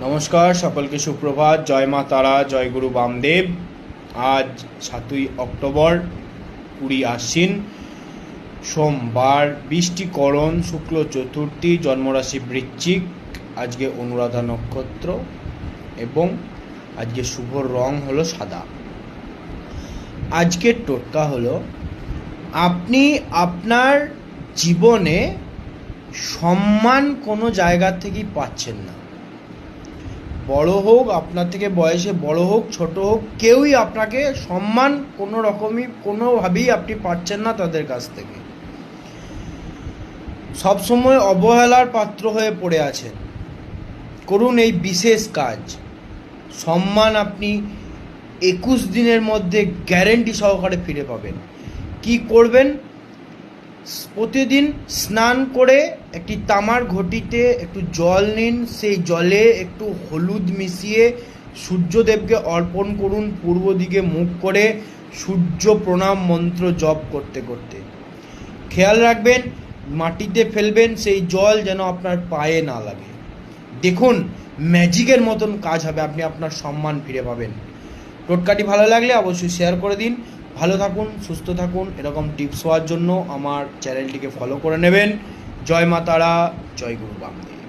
নমস্কার, সকলকে সুপ্রভাত। জয় মা তারা, জয় গুরু বামদেব। আজ সাতই অক্টোবর, কুড়ি আশ্বিন, সোমবার। বৃষ্টিকরণ, শুক্ল চতুর্থী, জন্মরাশি বৃশ্চিক। আজকে অনুরাধা নক্ষত্র এবং আজকে শুভ রং হলো সাদা। আজকের টোটকা হলো, আপনি আপনার জীবনে সম্মান কোনো জায়গা থেকেই পাচ্ছেন না। বড় হোক, আপনার থেকে বয়সে বড় হোক, ছোট হোক, কেউই আপনাকে সম্মান কোনো রকমই, কোনোভাবেই আপনি পাচ্ছেন না তাদের কাছ থেকে। সবসময় অবহেলার পাত্র হয়ে পড়ে আছেন। করুন এই বিশেষ কাজ। সম্মান আপনি একুশ দিনের মধ্যে গ্যারেন্টি সহকারে ফিরে পাবেন। কি করবেন? প্রতিদিন স্নান করে একটি তামার ঘটিতে একটু জল নিন, সেই জলে একটু হলুদ মিশিয়ে সূর্যদেবকে অর্পণ করুন, পূর্ব দিকে মুখ করে সূর্য প্রণাম মন্ত্র জপ করতে করতে। খেয়াল রাখবেন, মাটিতে ফেলবেন, সেই জল যেন আপনার পায়ে না লাগে। দেখুন, ম্যাজিকের মতন কাজ হবে, আপনি আপনার সম্মান ফিরে পাবেন। টোটকাটি ভালো লাগলে অবশ্যই শেয়ার করে দিন। ভালো থাকুন, সুস্থ থাকুন, এরকম টিপস হওয়ার জন্য আমার চ্যানেলটিকে ফলো করে নেবেন। জয় মাতারা জয় গুরু বামদেব